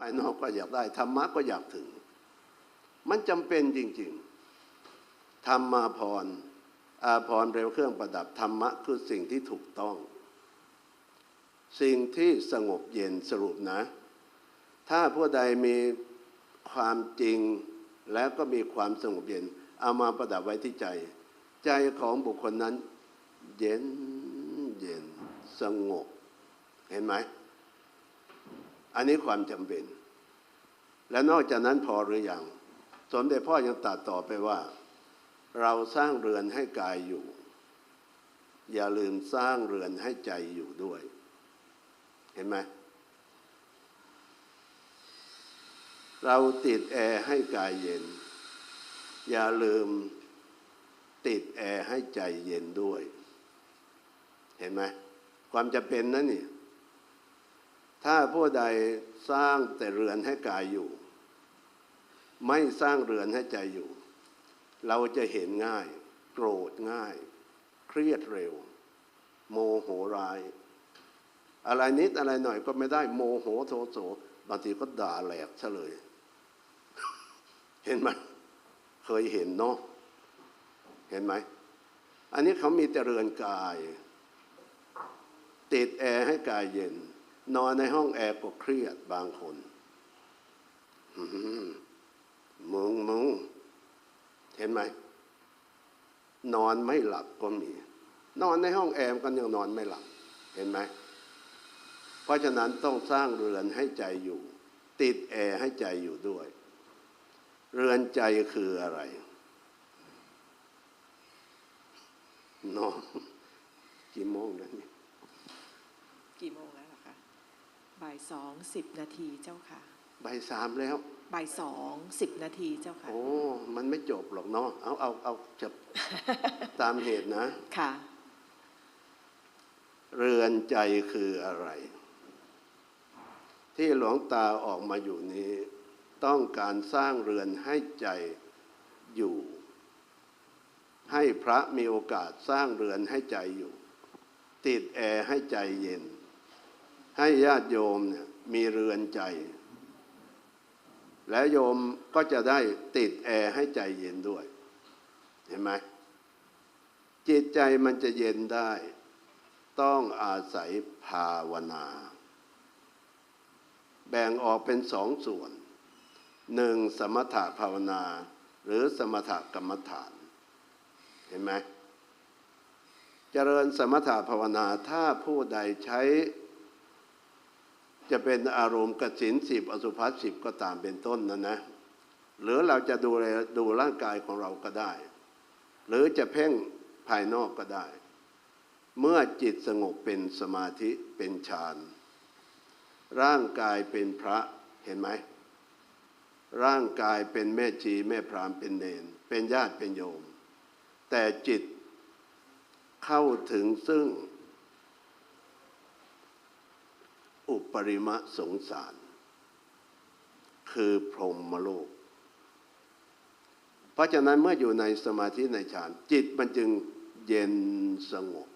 ภายนอกก็อยากได้ธรรมะก็อยากถึง มันจำเป็นจริงๆธรรมาพรอาพรเร็วเครื่องประดับธรรมะคือสิ่งที่ถูกต้อง สิ่งที่สงบเย็นสรุปนะ ถ้าผู้ใดมีความจริงแล้วก็มีความสงบเย็น เอามาประดับไว้ที่ใจ ใจของบุคคลนั้น เย็นเย็นสงบ เห็นไหม อันนี้ความจำเป็น และนอกจากนั้นพอหรือยังสมเด็จพ่อยังตัดต่อไปว่า เราสร้างเรือนให้กายอยู่ อย่าลืมสร้างเรือนให้ใจอยู่ด้วย เห็นไหมเราติดแอร์ให้กายเย็น อย่าลืมติดแอร์ให้ใจเย็นด้วย เห็นไหมความจะเป็นนั่นนี่ ถ้าผู้ใดสร้างแต่เรือนให้กายอยู่ ไม่สร้างเรือนให้ใจอยู่ เราจะเห็นง่าย โกรธง่าย เครียดเร็ว โมโหร้าย อะไรนิดอะไรหน่อยก็ไม่ได้โมโหโทโสบางทีก็ด่าแหลกซะเลย เห็นไหมเคยเห็นเนาะเห็นไหม อันนี้เขามีแต่เรือนกาย ติดแอร์ให้กายเย็น นอนในห้องแอร์ก็เครียดบางคนมึงมึงเห็นไหม นอนไม่หลับก็มี นอนในห้องแอร์กันยังนอนไม่หลับ เห็นไหม เพราะฉะนั้นต้องสร้างเรือนให้ใจอยู่ ติดแอร์ให้ใจอยู่ด้วย เรือนใจคืออะไรนอนกี่โมงแล้วนี่กี่โมงแล้วล่ะคะ บ่ายสองสิบนาทีเจ้าค่ะบ่ายสามแล้วบ่ายสองสิบนาทีเจ้าค่ะโอ้มันไม่จบหรอกเนาะเอาเอาเอาจะตามเหตุนะค่ะ เรือนใจคืออะไร ที่หลวงตาออกมาอยู่นี้ ต้องการสร้างเรือนให้ใจอยู่ ให้พระมีโอกาสสร้างเรือนให้ใจอยู่ ติดแอร์ให้ใจเย็น ให้ญาติโยมเนี่ยมีเรือนใจ และโยมก็จะได้ติดแอร์ให้ใจเย็นด้วย เห็นไหมจิตใจมันจะเย็นได้ ต้องอาศัยภาวนา แบ่งออกเป็นสองส่วนหนึ่งสมถะภาวนา หรือสมถกรรมฐาน เห็นไหมเจริญสมถะภาวนาถ้าผู้ใดใช้ จะเป็นอารมณ์กสินสิบอสุภะสิบก็ตามเป็นต้นนะนะ หรือเราจะดูดูร่างกายของเราก็ได้ หรือจะเพ่งภายนอกก็ได้ เมื่อจิตสงบเป็นสมาธิเป็นฌานร่างกายเป็นพระเห็นไหม ร่างกายเป็นแม่ชีแม่พรามเป็นเนน เป็นญาติเป็นโยม แต่จิตเข้าถึงซึ่ง อุปริมะสงสาร คือพรหมโลก เพราะฉะนั้นเมื่ออยู่ในสมาธิในฌานจิตมันจึงเย็นสงบ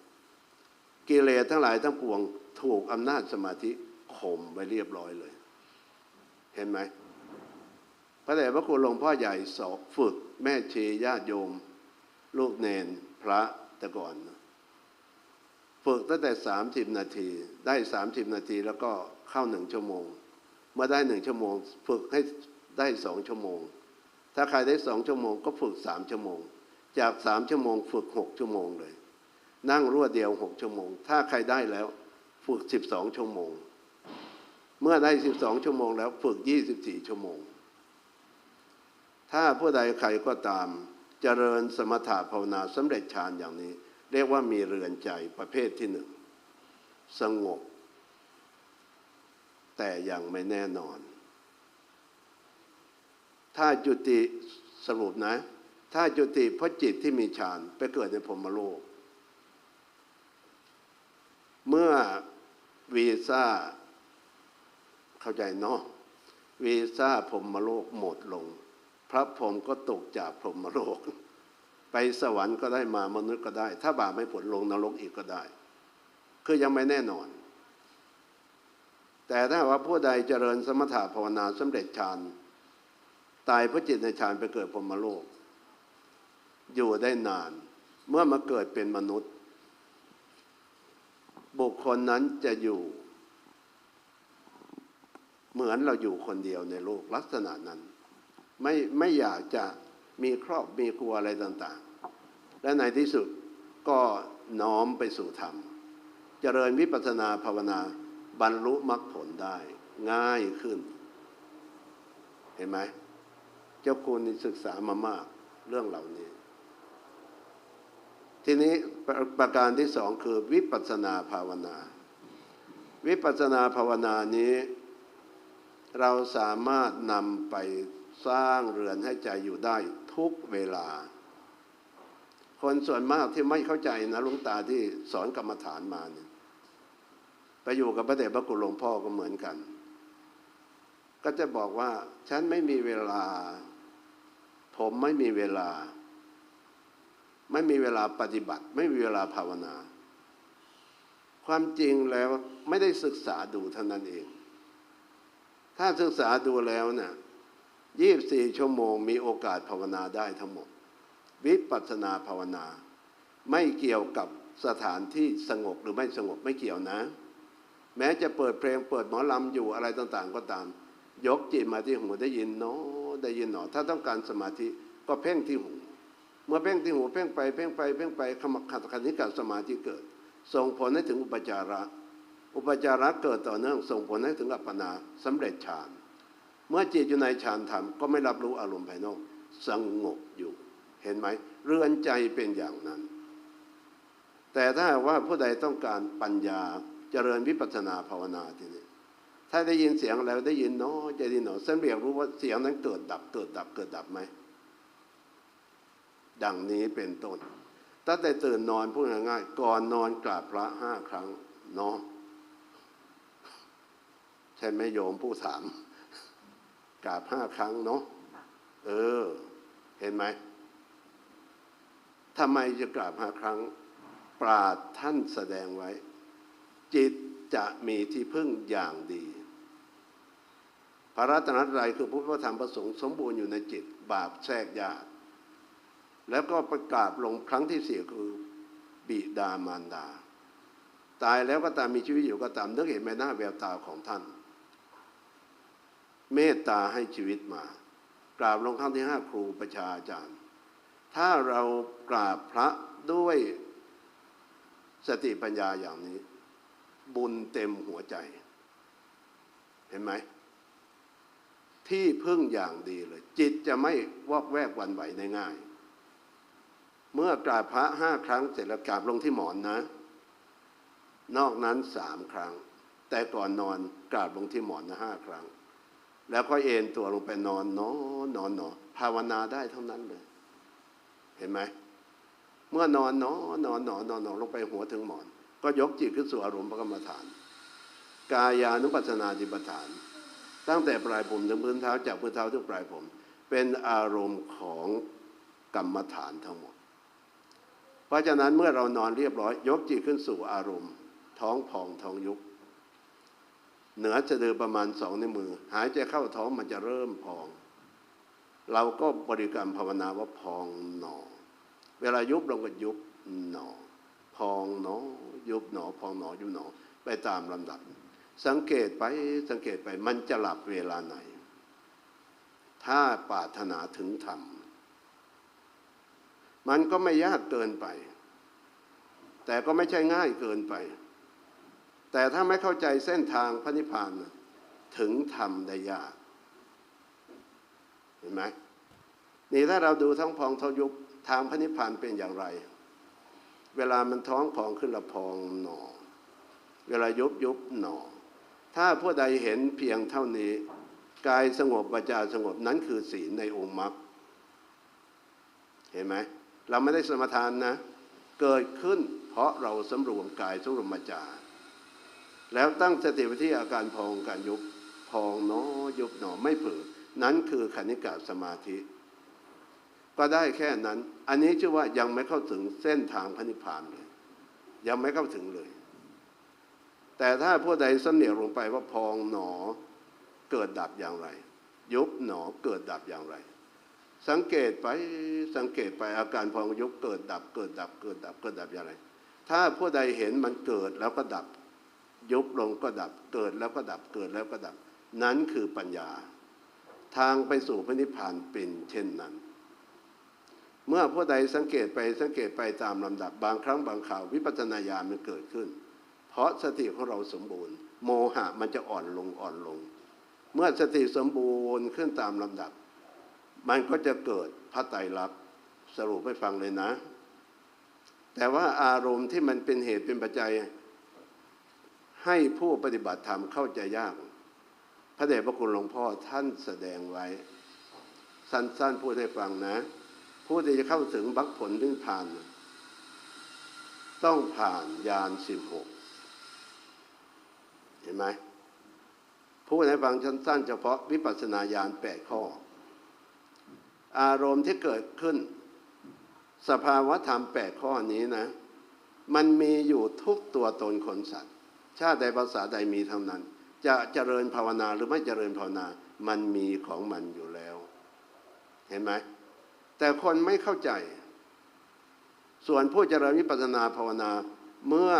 กิเลสทั้งหลายทั้งปวงถูกอำนาจสมาธิข่มไว้เรียบร้อยเลย เห็นไหมพระเดชพระคุณหลวงพ่อใหญ่สอบฝึก แม่ชีญาติโยม ลูกเนนพระแต่ก่อน ฝึกตั้งแต่สามสิบนาที ได้สามสิบนาทีแล้วก็เข้าหนึ่งชั่วโมง เมื่อได้หนึ่งชั่วโมง ฝึกให้ได้สองชั่วโมง ถ้าใครได้สองชั่วโมงก็ฝึกสามชั่วโมง จากสามชั่วโมง ฝึกหกชั่วโมงเลย นั่งรวดเดียวหกชั่วโมง ถ้าใครได้แล้วฝึกสิบสองชั่วโมง เมื่อได้สิบสองชั่วโมงแล้วฝึกยี่สิบสี่ชั่วโมง ถ้าผู้ใดใครก็ตามเจริญสมถะภาวนาสำเร็จฌานอย่างนี้ เรียกว่ามีเรือนใจประเภทที่หนึ่ง สงบ แต่ยังไม่แน่นอน ถ้าจุติสรุปนะ ถ้าจุติเพราะจิตที่มีฌานไปเกิดในพรมโลก เมื่อวีซ่า เข้าใจเนาะวีซ่าพรมโลกหมดลง พระพรหมก็ตกจากพรมโลก ไปสวรรค์ก็ได้มามนุษย์ก็ได้ ถ้าบาปไม่ผลลงนรกอีกก็ได้ คือยังไม่แน่นอน แต่ถ้าว่าผู้ใดเจริญสมถะภาวนาสำเร็จฌานตายพระจิตในฌานไปเกิดพรมโลก อยู่ได้นาน เมื่อมาเกิดเป็นมนุษย์ บุคคลนั้นจะอยู่ เหมือนเราอยู่คนเดียวในโลกลักษณะนั้น ไม่ไม่อยากจะมีครอบมีครัวอะไรต่าง และในที่สุดก็น้อมไปสู่ธรรม เจริญวิปัสสนาภาวนาบรรลุมรรคผลได้ง่ายขึ้น เห็นไหม เจ้าคุณศึกษามามากเรื่องเหล่านี้ ทีนี้ประประการที่สองคือวิปัสสนาภาวนา วิปัสสนาภาวนานี้ เราสามารถนำไปสร้างเรือนให้ใจอยู่ได้ทุกเวลา คนส่วนมากที่ไม่เข้าใจนะลุงตาที่สอนกรรมฐานมาเนี่ยไปอยู่กับพระเดชพระคุณหลวงพ่อก็เหมือนกัน ก็จะบอกว่าฉันไม่มีเวลา ผมไม่มีเวลา ไม่มีเวลาปฏิบัติ ไม่มีเวลาภาวนา ความจริงแล้วไม่ได้ศึกษาดูเท่านั้นเอง ถ้าศึกษาดูแล้วเนี่ยยี่บสี่ชั่วโมงมีโอกาสภาวนาได้ทั้งหมด วิปัสสนาภาวนา ไม่เกี่ยวกับสถานที่สงบหรือไม่สงบไม่เกี่ยวนะ แม้จะเปิดเพลงเปิดหมอลำอยู่อะไรต่างๆ ก็ตาม ยกจิตมาที่หูได้ยินเนาะได้ยินเนาะถ้าต้องการสมาธิก็เพ่งที่หู เมื่อเพ่งที่หูเพ่งไปเพ่งไปเพ่งไปขมักขัดขันธิกับสมาธิเกิด ส่งผลให้ถึงอุปจาระ อุปจาระเกิดต่อเนื่องส่งผลให้ถึงอัปปนาสำเร็จฌาน เมื่อจิตอยู่ในฌานธรรมก็ไม่รับรู้อารมณ์ภายนอกสงบอยู่ เห็นไหมเรือนใจเป็นอย่างนั้น แต่ถ้าหากว่าผู้ใดต้องการปัญญาเจริญวิปัสสนาภาวนาทีนี้ ถ้าได้ยินเสียงแล้วได้ยินเนาะจะได้ยินเนาะเส้นเรียกรู้ว่าเสียงนั้นเกิดดับเกิดดับเกิดดับไหมดังนี้เป็นต้นตั้งแต่ตื่นนอนพูดง่ายๆก่อนนอนกราบพระห้าครั้งเนาะใช่ไหมโยมผู้ถามกราบห้าครั้งเนาะเออ เห็นไหม ทำไมจะกราบห้าครั้ง ปราดท่านแสดงไว้ จิตจะมีที่พึ่งอย่างดี พระรัตนตรัยคือพุทธธรรมประสงค์สมบูรณ์อยู่ในจิต บาปแทรกยาก แล้วก็ประกาศลงครั้งที่สี่คือบิดามารดา ตายแล้วก็ตามมีชีวิตอยู่ก็ตามนึกเห็นแม่หน้าแววตาของท่าน เมตตาให้ชีวิตมากราบลงครั้งที่ห้าครูประชาอาจารย์ ถ้าเรากราบพระด้วยสติปัญญาอย่างนี้ บุญเต็มหัวใจ เห็นไหม ที่พึ่งอย่างดีเลย จิตจะไม่วอกแวกวันไหวได้ง่าย เมื่อกราบพระห้าครั้งเสร็จแล้วกราบลงที่หมอนนะ นอกนั้นสามครั้ง แต่ก่อนนอนกราบลงที่หมอนนะห้าครั้ง แล้วก็เอนตัวลงไปนอนนอนนอนนอนภาวนาได้เท่านั้นเลย เห็นไหม เมื่อนอนนอนนอนนอนนอนนอนลงไปหัวถึงหมอน ก็ยกจิตขึ้นสู่อารมณ์พระกรรมฐาน กายานุปัสสนาธิปฐาน ตั้งแต่ปลายผมถึงพื้นเท้าจากพื้นเท้าถึงปลายผม เป็นอารมณ์ของกรรมฐานทั้งหมด เพราะฉะนั้นเมื่อเรานอนเรียบร้อย ยกจิตขึ้นสู่อารมณ์ ท้องพองท้องยุบเหนือจะเดือประมาณสองในวมือ หายใจเข้าท้องมันจะเริ่มพอง เราก็บริกรรมภาวนาว่าพองหนอ เวลายุบลงก็ยุบหนอ พองหนอ ยุบหนอ พองหนอ ยุบหนอ ไปตามลำดับ สังเกตไปสังเกตไปมันจะหลับเวลาไหน ถ้าปรารถนาถึงธรรมมันก็ไม่ยากเกินไป แต่ก็ไม่ใช่ง่ายเกินไป แต่ถ้าไม่เข้าใจเส้นทางพระนิพพานถึงธรรมได้ยาก ห็นไหมนี่ถ้าเราดูท้องพองท้องยุบทางพระนิพพานเป็นอย่างไร เวลามันท้องพองขึ้นละพองหนอ เวลายุบยุบหนอ ถ้าผู้ใดเห็นเพียงเท่านี้ กายสงบวาจาสงบนั้นคือศีลในองค์มรรคเห็นไหมเราไม่ได้สมทานนะ เกิดขึ้นเพราะเราสำรวมกายสำรวมวาจา แล้วตั้งสติไว้ที่อาการพองการยุบพองหนอยุบหนอไม่เผลอ นั้นคือคณิกาสมาธิ ก็ได้แค่นั้น อันนี้ชื่อว่ายังไม่เข้าถึงเส้นทางพระนิพพานเลย ยังไม่เข้าถึงเลย แต่ถ้าผู้ใดสำเนียลงไปว่าพองหนอเกิดดับอย่างไร ยุบหนอเกิดดับอย่างไร สังเกตไปสังเกตไปอาการพองยุบเกิดดับ เกิดดับ เกิดดับเกิดดับอย่างไร ถ้าผู้ใดเห็นมันเกิดแล้วก็ดับ ยุบลงก็ดับ เกิดแล้วก็ดับเกิดแล้วก็ดับ นั้นคือปัญญา ทางไปสู่พระนิพพานเป็นเช่นนั้น เมื่อผู้ใดสังเกตไปสังเกตไปตามลำดับบางครั้งบางข่าววิปัสสนาญาณมันเกิดขึ้น เพราะสติของเราสมบูรณ์ โมหะมันจะอ่อนลงอ่อนลง เมื่อสติสมบูรณ์ขึ้นตามลำดับ มันก็จะเกิดพระไตรลักษณ์สรุปให้ฟังเลยนะ แต่ว่าอารมณ์ที่มันเป็นเหตุเป็นปัจจัยให้ผู้ปฏิบัติธรรมเข้าใจยาก พระเดชพระคุณหลวงพ่อท่านแสดงไว้ สั้นๆพูดให้ฟังนะผู้ที่จะเข้าถึงมรรคผลถึงผ่าน ต้องผ่านยานสิบหกเห็นไหมพูดให้ฟังสั้นๆเฉพาะวิปัสสนาญาณแปดข้อ อารมณ์ที่เกิดขึ้น สภาวะธรรมแปดข้อนี้นะ มันมีอยู่ทุกตัวตนคนสัตว์ ชาติใดภาษาใดมีเท่านั้น จะเจริญภาวนาหรือไม่เจริญภาวนา มันมีของมันอยู่แล้ว เห็นไหมแต่คนไม่เข้าใจ ส่วนผู้เจริญวิปัสสนาภาวนาเมื่อ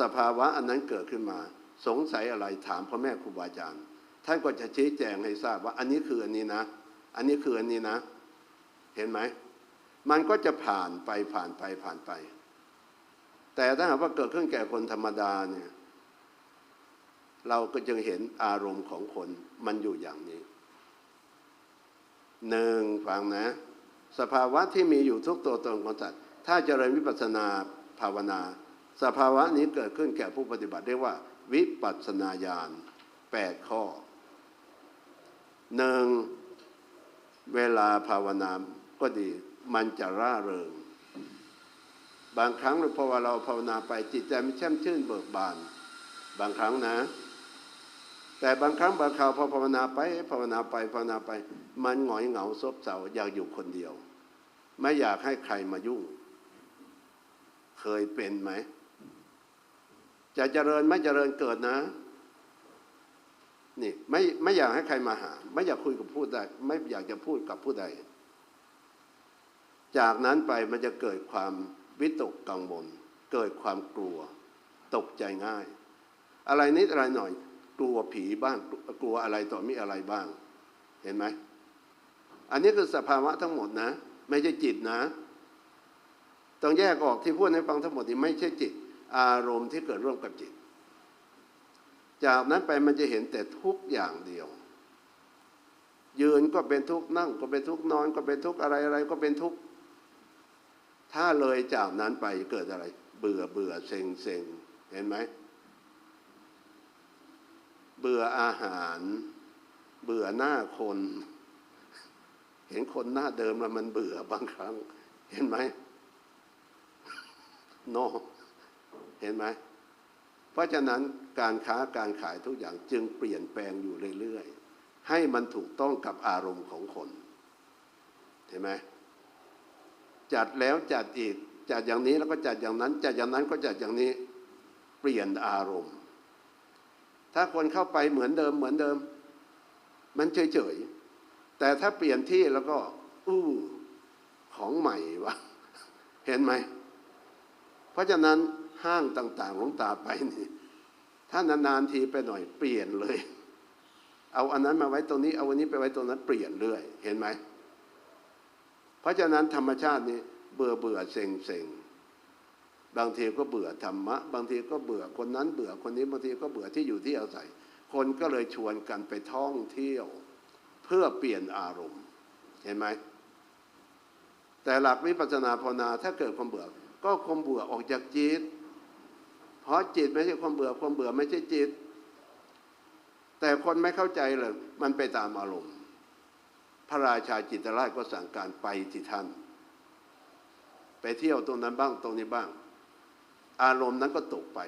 สภาวะอันนั้นเกิดขึ้นมา สงสัยอะไรถามพ่อแม่ครูบาอาจารย์ท่านก็จะชี้แจงให้ทราบว่า อันนี้คืออันนี้นะ อันนี้คืออันนี้นะ เห็นไหมมันก็จะผ่านไปผ่านไปผ่านไป แต่ถ้าหากว่าเกิดขึ้นแก่คนธรรมดาเนี่ย เราก็จึงเห็นอารมณ์ของคนมันอยู่อย่างนี้หนึ่งฟังนะ สภาวะที่มีอยู่ทุกตัวตนของสัตว์ถ้าเจริญวิปัสสนาภาวนา สภาวะนี้เกิดขึ้นแก่ผู้ปฏิบัติเรียกว่า วิปัสสนาญาณแปดข้อหนึ่งเวลาภาวนาก็ดี มันจะร่าเริง บางครั้งพอเราภาวนาไปจิตใจมันแช่มชื่นเบิกบาน บางครั้งนะ แต่บางครั้งบางคราวพอภาวนาไปภาวนาไปภาวนาไป มันหงอยเหงาซบเซาอยากอยู่คนเดียว ไม่อยากให้ใครมายุ่ง เคยเป็นไหม จะเจริญไม่เจริญเกิดนะนี่ไม่ไม่อยากให้ใครมาหา ไม่อยากคุยกับผู้ใดไม่อยากจะพูดกับผู้ใด จากนั้นไปมันจะเกิดความวิตกกังวลเกิดความกลัว ตกใจง่าย อะไรนิดอะไรหน่อย กลัวผีบ้าง กลัวอะไรต่อมีอะไรบ้าง เห็นไหม อันนี้คือสภาวะทั้งหมดนะ ไม่ใช่จิตนะ ต้องแยกออกที่พูดให้ฟังทั้งหมดนี้ไม่ใช่จิต อารมณ์ที่เกิดร่วมกับจิต จากนั้นไปมันจะเห็นแต่ทุกอย่างเดียว ยืนก็เป็นทุกนั่งก็เป็นทุกนอน ก็เป็นทุกอะไรอะไรก็เป็นทุกถ้าเลยจากนั้นไปเกิดอะไร เบื่อเบื่อเซ็งเซ็งเห็นไหม เบื่ออาหาร เบื่อหน้าคน เห็นคนหน้าเดิมแล้วมันเบื่อบางครั้ง เห็นไหมโนเห็นไหม เพราะฉะนั้นการค้าการขายทุกอย่างจึงเปลี่ยนแปลงอยู่เรื่อยๆ ให้มันถูกต้องกับอารมณ์ของคน เห็นไหมจัดแล้วจัดอีก จัดอย่างนี้แล้วก็จัดอย่างนั้น จัดอย่างนั้นก็จัดอย่างนี้ เปลี่ยนอารมณ์ ถ้าคนเข้าไปเหมือนเดิมเหมือนเดิม มันเฉยๆแต่ถ้าเปลี่ยนที่แล้วก็ อู้ของใหม่วะเห็นไหม เพราะฉะนั้นห้างต่างๆหลวงตาไปนี่ถ้านานๆทีไปหน่อยเปลี่ยนเลย เอาอันนั้นมาไว้ตรงนี้ เอาอันนี้ไปไว้ตรงนั้นเปลี่ยนเรื่อย เห็นไหม เพราะฉะนั้นธรรมชาตินี้เบื่อเบื่อเซ็งเซ็ง บางทีก็เบื่อธรรมะ บางทีก็เบื่อคนนั้นเบื่อคนนี้บางทีก็เบื่อที่อยู่ที่อาศัย คนก็เลยชวนกันไปท่องเที่ยว เพื่อเปลี่ยนอารมณ์เห็นไหมแต่หลักวิปัสสนาภาวนาถ้าเกิดความเบื่อ ก็ความเบื่อออกจากจิต เพราะจิตไม่ใช่ความเบื่อความเบื่อไม่ใช่จิต แต่คนไม่เข้าใจเลยมันไปตามอารมณ์ พระราชาจิตราชก็สั่งการไปที่ท่าน ไปเที่ยวตรงนั้นบ้างตรงนี้บ้าง อารมณ์นั้นก็ตกไป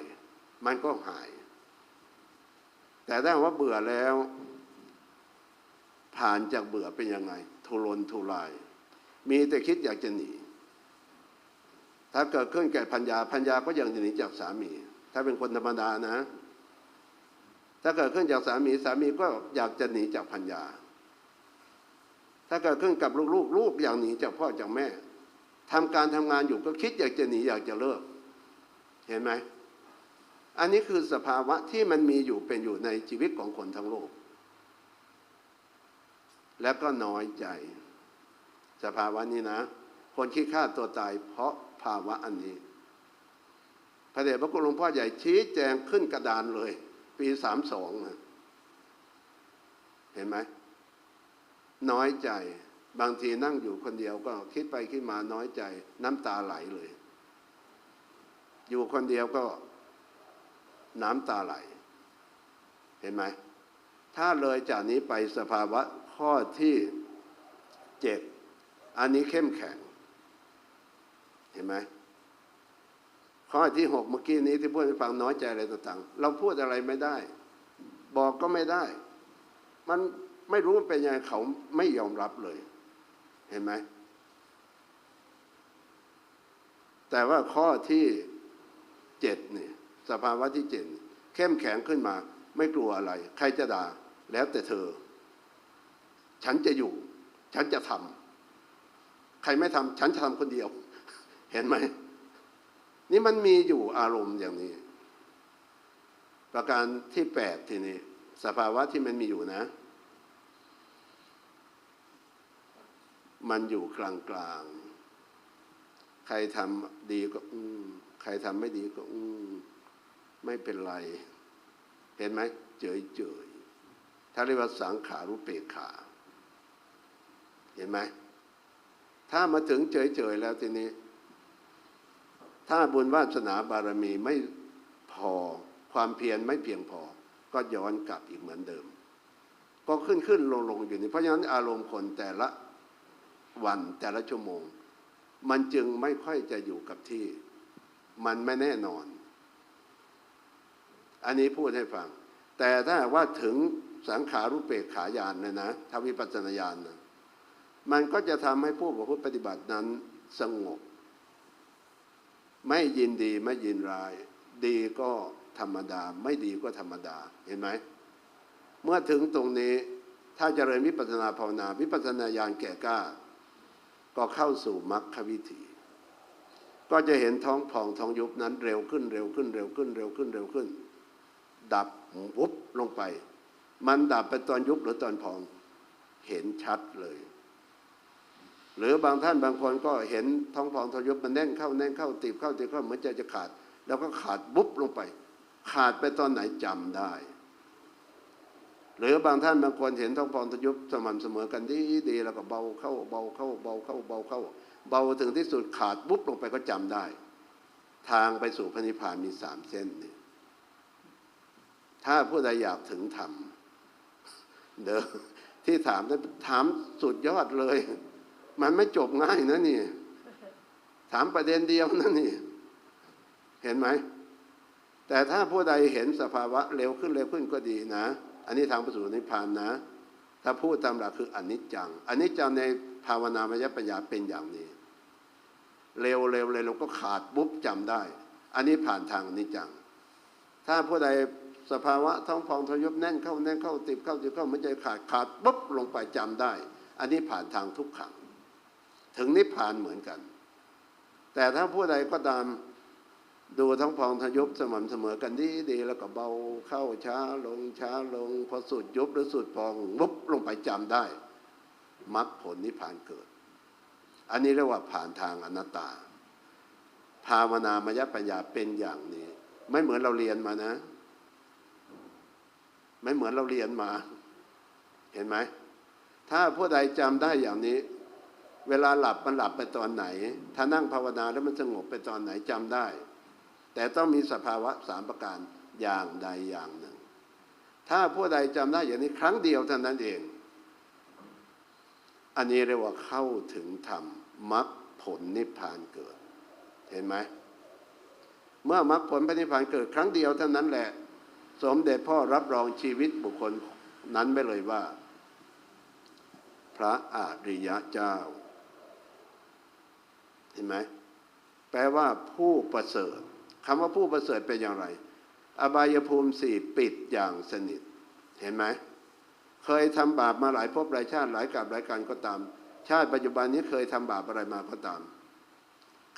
มันก็หาย แต่ถ้าว่าเบื่อแล้ว ผ่านจากเบื่อเป็นยังไง ทุรนทุราย มีแต่คิดอยากจะหนี ถ้าเกิดขึ้นแก่พัญญาพัญญาก็ยังจะหนีจากสามี ถ้าเป็นคนธรรมดานะ ถ้าเกิดขึ้นจากสามีสามีก็อยากจะหนีจากพัญญา ถ้าเกิดขึ้นกับลูกๆ ลูกอยากหนีจากพ่อจากแม่ทำการทำงานอยู่ก็คิดอยากจะหนีอยากจะเลิก เห็นไหม อันนี้คือสภาวะที่มันมีอยู่เป็นอยู่ในชีวิตของคนทั้งโลก แล้วก็น้อยใจ สภาวะนี้นะ คนคิดฆ่าตัวตายเพราะภาวะอันนี้ พระเดชพระคุณหลวงพ่อใหญ่ชี้แจงขึ้นกระดานเลย ปีสามสองเห็นไหม น้อยใจ บางทีนั่งอยู่คนเดียวก็คิดไปคิดมาน้อยใจ น้ำตาไหลเลย อยู่คนเดียวก็น้ำตาไหล เห็นไหม ถ้าเลยจากนี้ไปสภาวะข้อที่เจ็ดอันนี้เข้มแข็ง เห็นไหมข้อที่หกเมื่อกี้นี้ที่พูดให้ฟังน้อยใจอะไรต่างๆ เราพูดอะไรไม่ได้ บอกก็ไม่ได้ มันไม่รู้มันเป็นยังไงเขาไม่ยอมรับเลย เห็นไหมแต่ว่าข้อที่ เจ็ดเนี่ยสภาวะที่เจ็ดเข้มแข็งขึ้นมา ไม่กลัวอะไร ใครจะด่าแล้วแต่เธอ ฉันจะอยู่ ฉันจะทำใครไม่ทำฉันจะทำคนเดียว เห็นไหม นี่มันมีอยู่อารมณ์อย่างนี้ ประการที่แปดทีนี้ สภาวะที่มันมีอยู่นะ มันอยู่กลางกลางๆใครทำดีก็ อืม ใครทำไม่ดีก็อืมไม่เป็นไร เห็นไหมเจยเจยถ้าเรียกว่าสังขารุเปกขา เห็นไหมถ้ามาถึงเฉยๆแล้วทีนี้ ถ้าบุญวาสนาบารมีไม่พอความเพียรไม่เพียงพอ ก็ย้อนกลับอีกเหมือนเดิม ก็ขึ้นขึ้นลงลงอยู่นี่เพราะฉะนั้นอารมณ์คนแต่ละวันแต่ละชั่วโมง มันจึงไม่ค่อยจะอยู่กับที่ มันไม่แน่นอน อันนี้พูดให้ฟัง แต่ถ้าว่าถึงสังขารุเปกขายานเนี่ยนะทวิปัสสนาญาณนะมันก็จะทำให้ผู้ประพฤติปฏิบัตินั้นสงบ ไม่ยินดีไม่ยินร้าย ดีก็ธรรมดา ไม่ดีก็ธรรมดาเห็นไหม เมื่อถึงตรงนี้ถ้าเจริญวิปัสนาภาวนา วิปัสสนาญาณแก่กล้า ก็เข้าสู่มรรควิถี ก็จะเห็นท้องผ่องท้องยุบนั้นเร็วขึ้นเร็วขึ้นเร็วขึ้นเร็วขึ้นเร็วขึ้น ดับวุบลงไป มันดับไปตอนยุบหรือตอนพองเห็นชัดเลย หรือบางท่านบางคนก็เห็นท้องพองท้องยุบมันแน่นเข้าแน่นเข้าตีบเข้าตีบเข้าเหมือนใจจะขาด แล้วก็ขาดบุบลงไป ขาดไปตอนไหนจำได้ หรือบางท่านบางคนเห็นท้องพองท้องยุบสม่ำเสมอกันดีดีแล้วก็เบาเข้าเบาเข้าเบาเข้าเบาเข้าเบา เบาถึงที่สุดขาดบุบลงไปก็จำได้ ทางไปสู่พระนิพพานมีสามเส้นนี่ถ้าผู้ใดอยากถึงธรรมเด้อที่ถามถามสุดยอดเลย มันไม่จบง่ายนะนี่ ถามประเด็นเดียวนะนี่ เห็นไหม แต่ถ้าผู้ใดเห็นสภาวะเร็วขึ้นเร็วขึ้นก็ดีนะ อันนี้ทางประสูนิพพานนะ ถ้าพูดตามหลักคืออนิจจังอนิจจังในภาวนามยปัญญาเป็นอย่างนี้ เร็วเร็วเร็วเราก็ขาดปุ๊บจำได้ อันนี้ผ่านทางอนิจจัง ถ้าผู้ใดสภาวะท้องพองทยบแน่นเข้าแน่นเข้าติบเข้าติบเข้ามันจะขาดขาดปุ๊บลงไปจำได้ อันนี้ผ่านทางทุกขัง ถึงนิพพานเหมือนกัน แต่ถ้าผู้ใดก็ตาม ดูทั้งพองทยุบสม่ำเสมอกันดีดีแล้วก็เบาเข้าช้าลงช้าลงพอสุดยุบหรือสุดพองวุบลงไปจำได้มรรคผลนิพพานเกิด อันนี้เรียกว่าผ่านทางอนัตตา ภาวนามยปัญญาเป็นอย่างนี้ ไม่เหมือนเราเรียนมานะ ไม่เหมือนเราเรียนมา เห็นไหม ถ้าผู้ใดจำได้อย่างนี้ เวลาหลับมันหลับไปตอนไหน ถ้านั่งภาวนาแล้วมันสงบไปตอนไหนจำได้ แต่ต้องมีสภาวะสามประการอย่างใดอย่างหนึ่ง ถ้าผู้ใดจำได้อย่างนี้ครั้งเดียวเท่านั้นเอง อันนี้เรียกว่าเข้าถึงธรรมมรรคผลนิพพานเกิด เห็นไหมเมื่อมรรคผลพระนิพพานเกิดครั้งเดียวเท่านั้นแหละ สมเด็จพ่อรับรองชีวิตบุคคลนั้นไปเลยว่า พระอริยะเจ้า เห็นไหมแปลว่าผู้ประเสริฐ คำว่าผู้ประเสริฐเป็นอย่างไร อบายภูมิสี่ปิดอย่างสนิท เห็นไหม เคยทำบาปมาหลายภพหลายชาติหลายกับหลายการก็ตาม ชาติปัจจุบันนี้เคยทำบาปอะไรมาก็ตาม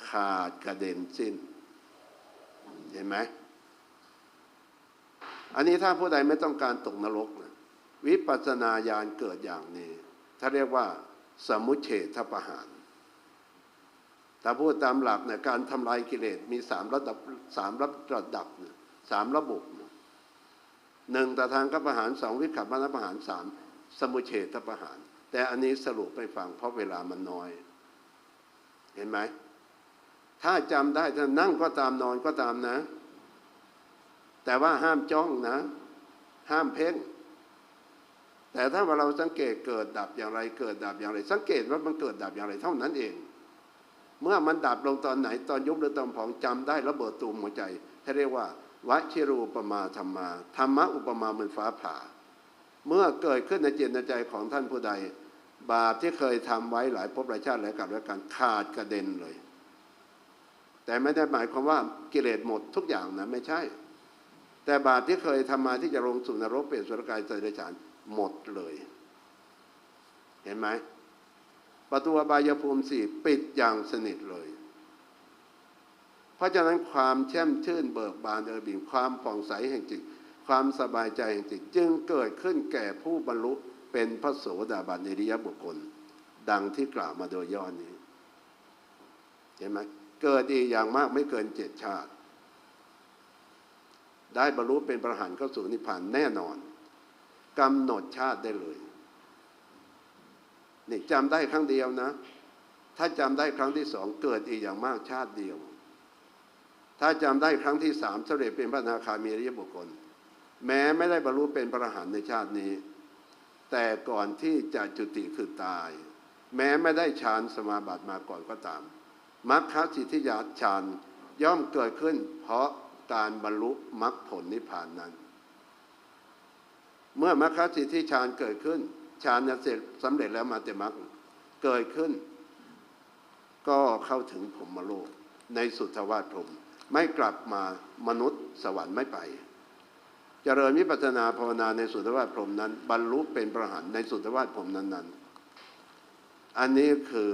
ขาดกระเด็นสิ้น เห็นไหม อันนี้ถ้าผู้ใดไม่ต้องการตกนรกนะวิปัสสนาญาณเกิดอย่างนี้ ถ้าเรียกว่า สมุเฉทประหาร ถ้าพูดตามหลักเนี่ยการทำลายกิเลสมีสามระดับสามระดับเนี่ยสามระบบหนึ่งตาทางกับประหารสองวิขับมรประหารสามสมุเฉทประหาร แต่อันนี้สรุปไปฟังเพราะเวลามันน้อย เห็นไหม ถ้าจำได้ถ้านั่งก็ตามนอนก็ตามนะ แต่ว่าห้ามจ้องนะ ห้ามเพ่งแต่ถ้าว่าเราสังเกตเกิดดับอย่างไรเกิดดับอย่างไร สังเกตว่ามันเกิดดับอย่างไรเท่านั้นเอง เมื่อมันดับลงตอนไหนตอนยุบหรือตอนผองจำได้ระเบิดตูมหัวใจที่เรียกว่าวชิรูปมาธรรมาธรรมะอุปมาเหมือนฟ้าผ่า เมื่อเกิดขึ้นในจิตในใจของท่านผู้ใด บาปที่เคยทำไว้หลายภพหลายชาติหลายกับหลายการขาดกระเด็นเลย แต่ไม่ได้หมายความว่ากิเลสหมดทุกอย่างนะไม่ใช่ แต่บาปที่เคยทำมาที่จะลงสู่นรกเปรตสุรกายสัตว์เดรัจฉานหมดเลย เห็นไหม ประตูอบายภูมิสี่ปิดอย่างสนิทเลย เพราะฉะนั้นความแช่มชื่นเบิกบานเออบิ่งความผ่องใสแห่งจิต ความสบายใจแห่งจิต จึงเกิดขึ้นแก่ผู้บรรลุเป็นพระโสดาบันอริยบุคคล ดังที่กล่าวมาโดยย่อนี้ เห็นไหมเกิดอีกอย่างมากไม่เกินเจ็ดชาติ ได้บรรลุเป็นประหารเข้าสู่นิพพานแน่นอนกำหนดชาติได้เลย นี่จำได้ครั้งเดียวนะ ถ้าจำได้ครั้งที่สองเกิดอีกอย่างมากชาติเดียว ถ้าจำได้ครั้งที่สามสำเร็จเป็นพระนาคามีริยบุคคล แม้ไม่ได้บรรลุเป็นพระอรหันต์ในชาตินี้ แต่ก่อนที่จะจุติคือตาย แม้ไม่ได้ฌานสมาบัติมาก่อนก็ตามมรรคสิทธิญาฌานย่อมเกิดขึ้น เพราะการบรรลุมรรคผลนิพพานนั้น เมื่อมรรคสิทธิฌานเกิดขึ้น ฌานเสร็จสำเร็จแล้วมาเตมรรคเกิดขึ้น ก็เข้าถึงพรมโลก ในสุทธวาสพรมไม่กลับมามนุษย์สวรรค์ไม่ไปเจริญวิปัสนาภาวนาในสุทธวาสพรมนั้น บรรลุเป็นพระหันต์ในสุทธวาสพรมนั้นๆ อันนี้คือ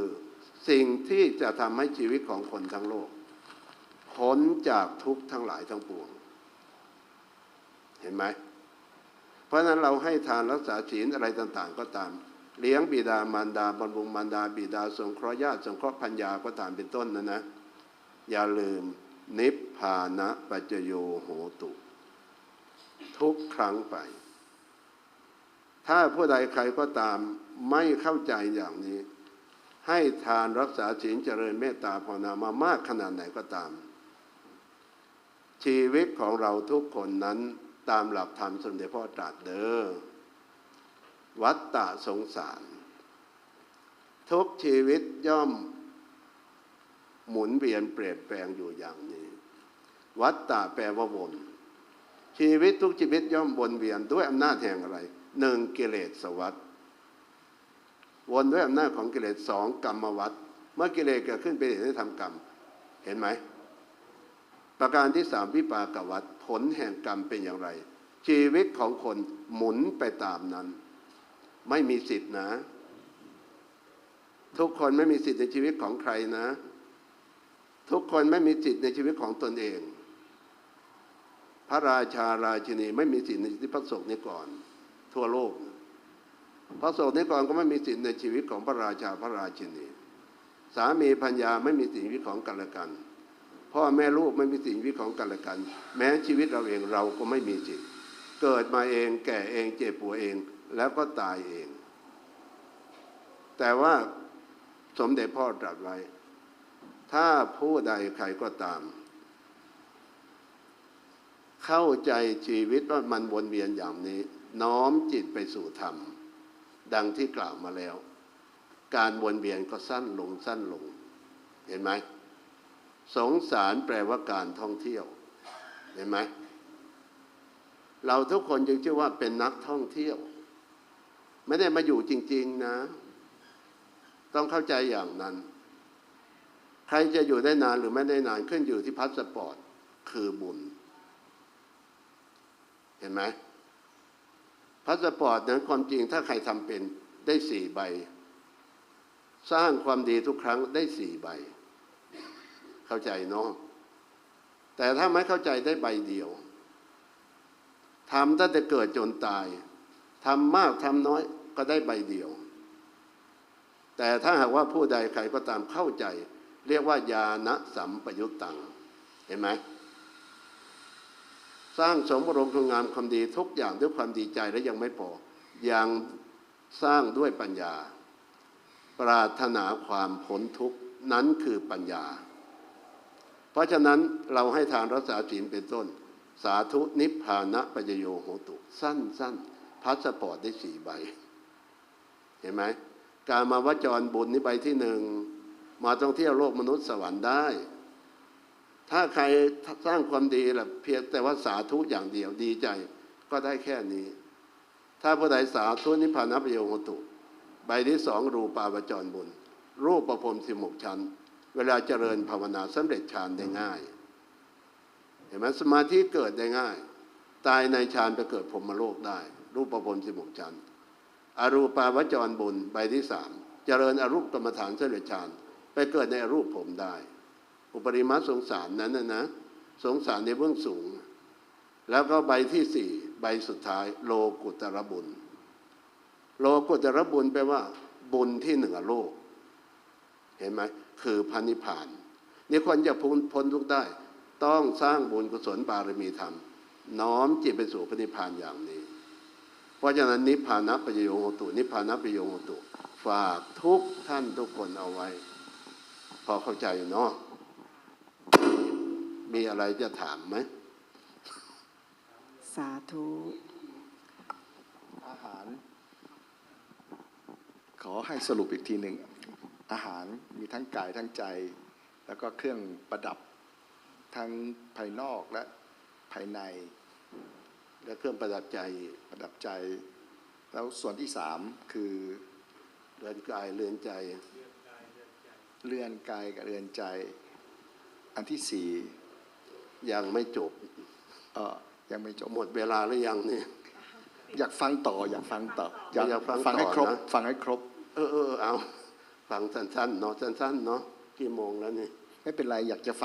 สิ่งที่จะทำให้ชีวิตของคนทั้งโลกพ้นจากทุกข์ทั้งหลายทั้งปวง เห็นไหม เพราะฉะนั้นเราให้ทานรักษาศีลอะไรต่างๆ ก็ตาม เลี้ยงบิดามารดาบำรุงมารดาบิดาสงเคราะห์ญาติสงเคราะห์พัญญาก็ตามเป็นต้นนะนะ อย่าลืมนิพพานะปัจจโยโหตุ ทุกครั้งไป ถ้าผู้ใดใครก็ตามไม่เข้าใจอย่างนี้ ให้ทานรักษาศีลเจริญเมตตาภาวนามามากขนาดไหนก็ตาม ชีวิตของเราทุกคนนั้น ตามหลักธรรมสมเด็จพ่อตรัสเด้อวัตตะสงสาร ทุกชีวิตย่อม หมุนเวียนเปลี่ยนแปลงอยู่อย่างนี้ วัตตะแปลว่าวนชีวิตทุกชีวิตย่อมวนเวียนด้วยอำนาจแห่งอะไรหนึ่งกิเลสวัฏวนด้วยอำนาจของกิเลสสองกรรมวัฏเมื่อกิเลสเกิดขึ้นเป็นเหตุให้ทำกรรม เห็นไหม ประการที่สามวิปากวัฏผลแห่งกรรมเป็นอย่างไร ชีวิตของคนหมุนไปตามนั้น ไม่มีสิทธินะ ทุกคนไม่มีสิทธิในชีวิตของใครนะ ทุกคนไม่มีสิทธิในชีวิตของตนเอง พระราชาราชินีไม่มีสิทธิในชีวิตพระสงฆ์นี้ก่อน ทั่วโลก พระสงฆ์นี้ก่อนก็ไม่มีสิทธิในชีวิตของพระราชาพระราชินี สามีพัญญาไม่มีสิทธิในชีวิตของกันและกัน พ่อแม่ลูกไม่มีสิทธิในชีวิตของกันและกัน แม้ชีวิตเราเองเราก็ไม่มีสิทธิเกิดมาเองแก่เองเจ็บป่วยเองแล้วก็ตายเอง แต่ว่าสมเด็จพ่อตรัสไว้ ถ้าผู้ใดใครก็ตาม เข้าใจชีวิตว่ามันวนเวียนอย่างนี้ น้อมจิตไปสู่ธรรม ดังที่กล่าวมาแล้ว การวนเวียนก็สั้นลงสั้นลง เห็นไหม สงสารแปลว่าการท่องเที่ยว เห็นไหม เราทุกคนจึงชื่อว่าเป็นนักท่องเที่ยว ไม่ได้มาอยู่จริง ๆนะ ต้องเข้าใจอย่างนั้น ใครจะอยู่ได้นานหรือไม่ได้นานขึ้นอยู่ที่พาสปอร์ตคือบุญ เห็นไหมพาสปอร์ตนั้นความจริงถ้าใครทำเป็นได้สี่ใบ สร้างความดีทุกครั้งได้สี่ใบ เข้าใจเนาะแต่ถ้าไม่เข้าใจได้ใบเดียวทำตั้งแต่เกิดจนตายทำมากทำน้อยก็ได้ใบเดียว แต่ถ้าหากว่าผู้ใดใครก็ตามเข้าใจ เรียกว่าญาณสัมปยุตตัง เห็นไหมสร้างสมบรมคุณงามความดีทุกอย่างด้วยความดีใจและยังไม่พอ ยังสร้างด้วยปัญญา ปรารถนาความพ้นทุกนั้นคือปัญญา เพราะฉะนั้นเราให้ทานรักษาศีลเป็นต้น สาธุนิพพานะปัจจโยโหตุสั้นสั้นพาสปอร์ตได้สี่ใบ เห็นไหมการมาวจรบุญนี่ใบที่หนึ่งมาท่องเที่ยวโลกมนุษย์สวรรค์ได้ ถ้าใครสร้างความดีล่ะเพียงแต่ว่าสาธุอย่างเดียวดีใจก็ได้แค่นี้ ถ้าผู้ใดสาธุนิพพานะประโยชน์ตุ ใบที่สองรูปาวจรบุญ รูปประพรมสิบหกชั้น เวลาเจริญภาวนาสำเร็จฌานได้ง่าย เห็นไหมสมาธิเกิดได้ง่าย ตายในฌานไปเกิดพรมโลกได้ รูปประพรมสิบหกชั้นอรูปาวจรบุญใบที่สามเจริญอรูปกรรมฐานสำเร็จฌานไปเกิดในอรูปผมได้ อุปริมาสงสารนั้นนะนะสงสารในเบื้องสูง แล้วก็ใบที่สี่ใบสุดท้ายโลกุตระบุญ โลกุตระบุญแปลว่า บุญที่เหนือโลก เห็นไหม คือพันิพพาน นี่คนจะพ้นพ้นทุกข์ได้ ต้องสร้างบุญกุศลบารมีธรรม น้อมจิตไปสู่พระนิพพานอย่างนี้ เพราะฉะนั้นนิพพานะประโยชน์โหตุ นิพพานะประโยชน์โหตุ ฝากทุกท่านทุกคนเอาไว้ พอเข้าใจเนาะมีอะไรจะถามไหม สาธุ อาหาร ขอให้สรุปอีกทีหนึ่ง อาหารมีทั้งกายทั้งใจ แล้วก็เครื่องประดับทั้งภายนอกและภายใน และเครื่องประดับใจประดับใจ แล้วส่วนที่สามคือเรือนกายเรือนใจเรือนกายกับเรือนใจ อันที่สี่ยังไม่จบเออยังไม่จบหมดเวลาหรือยังเนี่ยอยากฟังต่อ อยากฟังต่ออยากฟังฟังให้ต่อครบนะฟังให้ครบ เออเออเอา ฟังสั้นๆเนาะสั้นๆเนาะกี่โมงแล้วนี่ไม่เป็นไรอยากจะฟัง